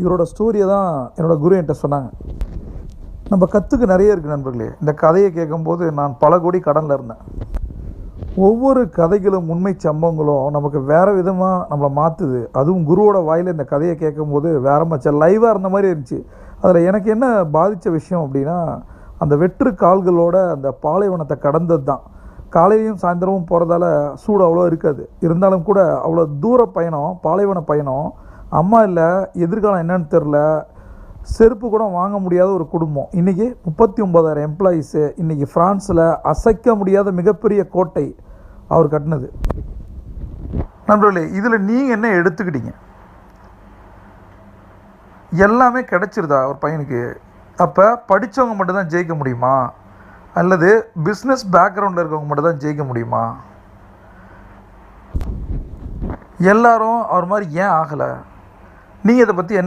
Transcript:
இவரோட ஸ்டோரியை தான் என்னோட குரு என்கிட்ட சொன்னாங்க. நம்ம கற்றுக்கு நிறைய இருக்குது நண்பர்களே. இந்த கதையை கேட்கும்போது நான் பல கோடி கடனில் இருந்தேன். ஒவ்வொரு கதைகளும் உண்மை சம்பவங்களும் நமக்கு வேறு விதமாக நம்மளை மாற்றுது அதுவும் குருவோட வாயில் இந்த கதையை கேட்கும்போது வேற மச்ச லைவாக இருந்த மாதிரி இருந்துச்சு. அதில் எனக்கு என்ன பாதித்த விஷயம் அப்படின்னா அந்த வெற்று கால்களோட அந்த பாலைவனத்தை கடந்தது தான். காலையிலையும் சாயந்தரமும் போகிறதால சூடு அவ்வளோ இருக்காது. இருந்தாலும் கூட அவ்வளோ தூர பயணம் பாலைவன பயணம் அம்மா இல்லை எதிர்காலம் என்னன்னு தெரில செருப்பு கூட வாங்க முடியாத ஒரு குடும்பம். இன்றைக்கி முப்பத்தி ஒம்பதாயிரம் எம்ப்ளாயீஸு இன்றைக்கி ஃப்ரான்ஸில் அசைக்க முடியாத மிகப்பெரிய கோட்டை அவர் கட்டினது. நண்பர்களே இதில் நீங்கள் என்ன எடுத்துக்கிட்டீங்க? எல்லாமே கிடைச்சிருதா ஒரு பையனுக்கு? அப்போ படித்தவங்க மட்டும்தான் ஜெயிக்க முடியுமா? அல்லது பிஸ்னஸ் பேக்ரவுண்டில் இருக்கவங்க மட்டும்தான் ஜெயிக்க முடியுமா? எல்லாரும் அவர் மாதிரி ஏன் ஆகலை? நீங்கள் இதை பற்றி என்ன